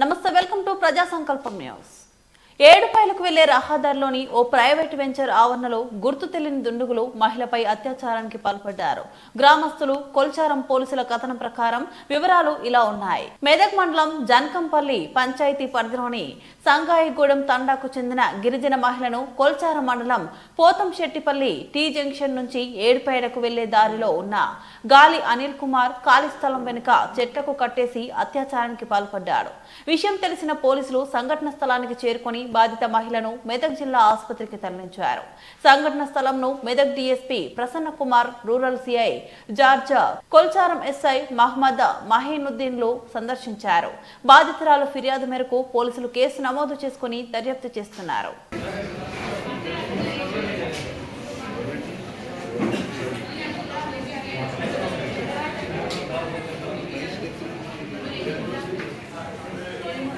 నమస్తే welcome to ప్రజా సంకల్పం న్యూస్. ఏడుపాయలకు వెళ్ళే రహదారిలోని ఓ ప్రైవేట్ వెంచర్ ఆవరణలో గుర్తు తెలియని దుండుగులు మహిళపై అత్యాచారానికి పాల్పడ్డారు. గ్రామస్తులు కొల్చారం పోలీసుల కథనం ప్రకారం వివరాలు ఇలా ఉన్నాయి. మెదక్ మండలం జనకంపల్లి పంచాయతీ పరిధిలోని సంగాయిగూడెం తండాకు చెందిన గిరిజన మహిళను కొల్చారం మండలం పోతంశెట్టిపల్లి టీ జంక్షన్ నుంచి ఏడుపాయలకు వెళ్ళే దారిలో ఉన్న గాలి అనిల్ కుమార్ ఖాళీ స్థలం వెనుక చెట్లకు కట్టేసి అత్యాచారానికి పాల్పడ్డాడు. విషయం తెలిసిన పోలీసులు సంఘటన స్థలానికి చేరుకొని బాధిత మహిళను మెదక్ జిల్లా ఆసుపత్రికి తరలించారు సంఘటన స్థలంను Medak DSP Prasanna Kumar rural CI జార్జా Kolcharam SI Mohammed మహీనుద్దీన్లు సందర్శించారు బాధితురాలు ఫిర్యాదు మేరకు పోలీసులు కేసు నమోదు చేసుకుని దర్యాప్తు చేస్తున్నారు